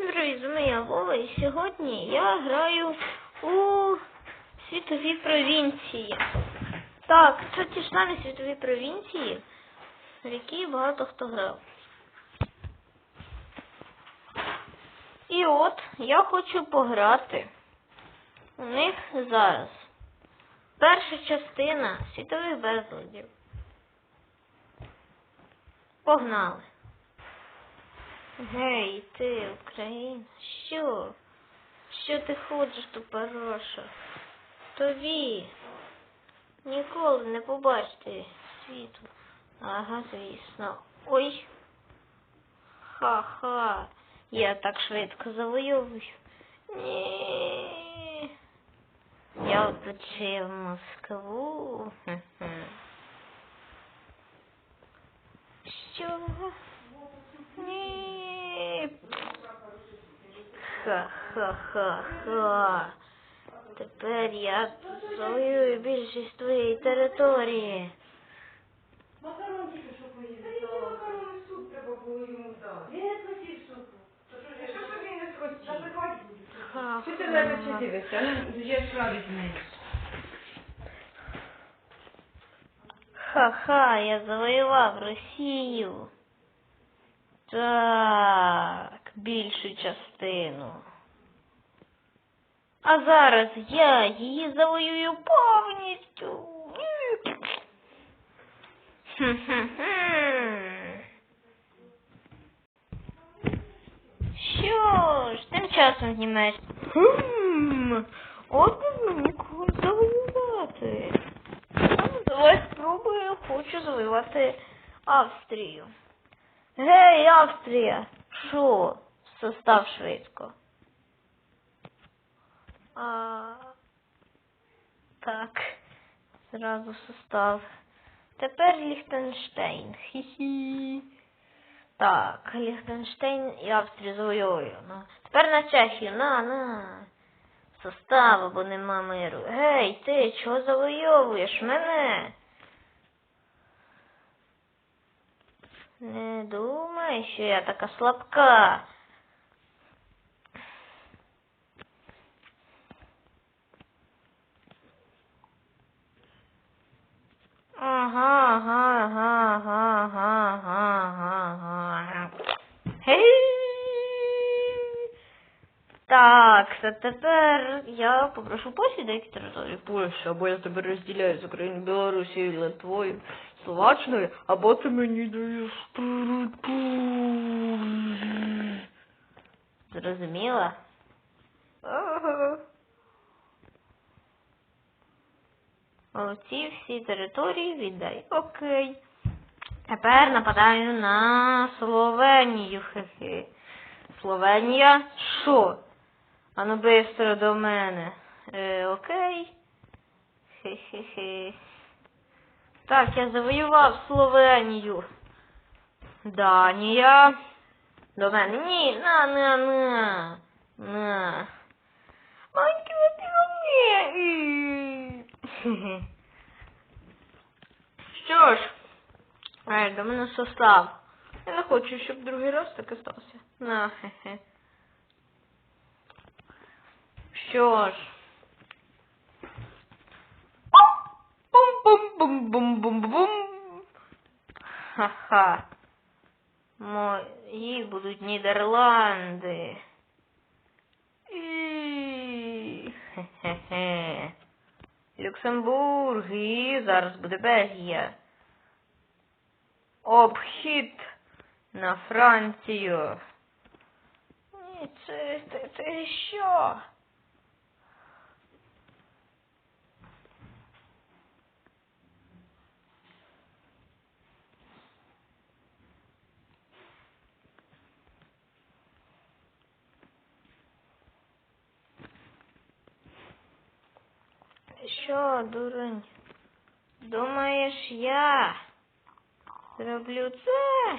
Привіт, з вами я Вова, і сьогодні я граю у світові провінції. Так, це ті ж самі світові провінції, в які багато хто грав. І от я хочу пограти у них зараз. Перша частина світових безладів. Погнали. Гей, ти, Україна, що? Що ти ходиш тупороша? Тобі ніколи не побачити світу. Ага, звісно. Ой. Ха-ха. Я так швидко завойовую. Ні. Я оточив Москву. Що? Ні. Ха-ха-ха-ха. Тепер я завоюю більшість твоєї території. Макарон тільки що поїздив. Макарон суп треба було йому дати. Він не хотів супу. Що ж він не хотів? Що ти на речі дивишся? Ну, я ж з. Ха-ха, я завоював Росію. Так, більшу частину. А зараз я її завоюю повністю. Що ж, тим часом знімаєш. Хм, от мені когось завоювати. Давай спробую, хочу завоювати Австрію. Гей, Австрія! Що? Состав швидко. А... Так. Зразу состав. Тепер Ліхтенштейн. Хі-хі. Так, Ліхтенштейн і Австрію завоюю. Ну, тепер на Чехію. На, на. Состав, бо нема миру. Гей, ти чого завойовуєш мене? Не думай, що я така слабка. Ага, ага, ага, ага, ага, ага. Гей! Так, тепер я попрошу Польщі деякі території Польщі, або я тебе розділяю з Україною, Білорусією, Литвою, Словаччиною, або ти мені даєш територію. Зрозуміла? Ага. Оці всі території віддай. Окей. Тепер нападаю на Словенію. Хе-хе. Словенія? Що? Ану бистро до мене. Е, окей. Хе-хе-хе. Так, я завоював Словенію. Данія. До мене. Ні, на, на, на. На. Маленький Хе-хе. Що ж, е, до мене состав. Я не хочу, щоб другий раз таке стався. На, хе-хе. Що ж. Бум-бум-бум-бум-бум-бум. Ха-ха. Мої будуть Нідерланди. І... Хе-хе-хе. Люксембург і зараз буде Бельгія. Обхід на Францію. Ні, це, це, це що? Ти що, дурень? Думаєш, я зроблю це?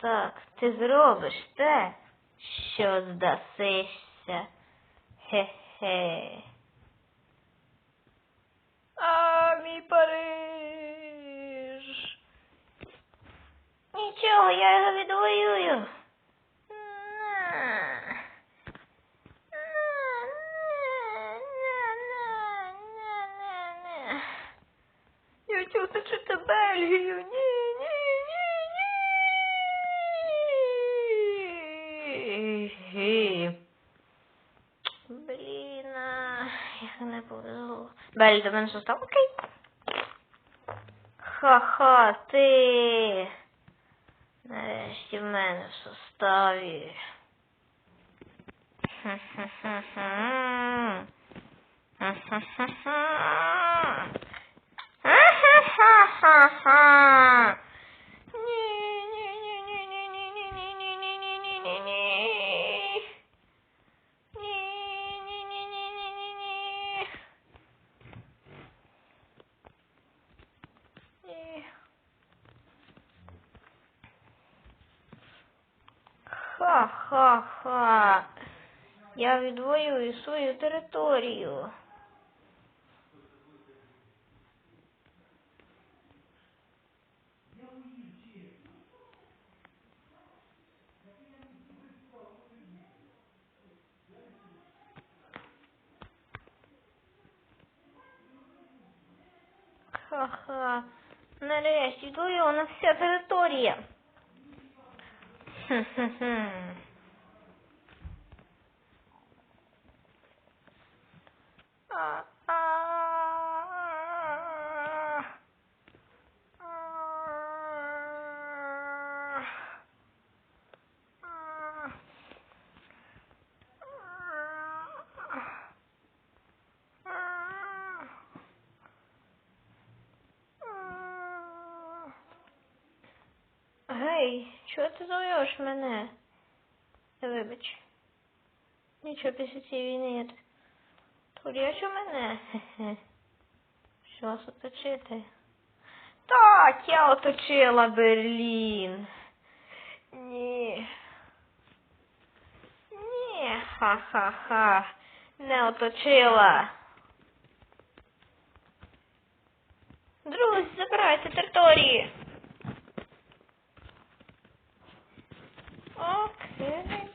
Так, ти зробиш те, що здасишся. Хе-хе. А, мій Париж. Нічого, я його відвоюю. Бель, до мене що? Окей. Ха-ха, ти. Нарешті в мене в составі. Ха-ха-ха-ха. Ха-ха-ха-ха. Ха-ха-ха. Я відвоюю свою територію. Ха-ха. Нарешті відвоювана вся територія. uh. Гей, чого ти зовеш мене? Вибач. Нічого після цієї війни я Турячу мене? Хе-хе. Що вас оточити? Так, я оточила Берлін. Ні. Ні, ха-ха-ха. Не оточила. Друзі, забирайте території. Oh, okay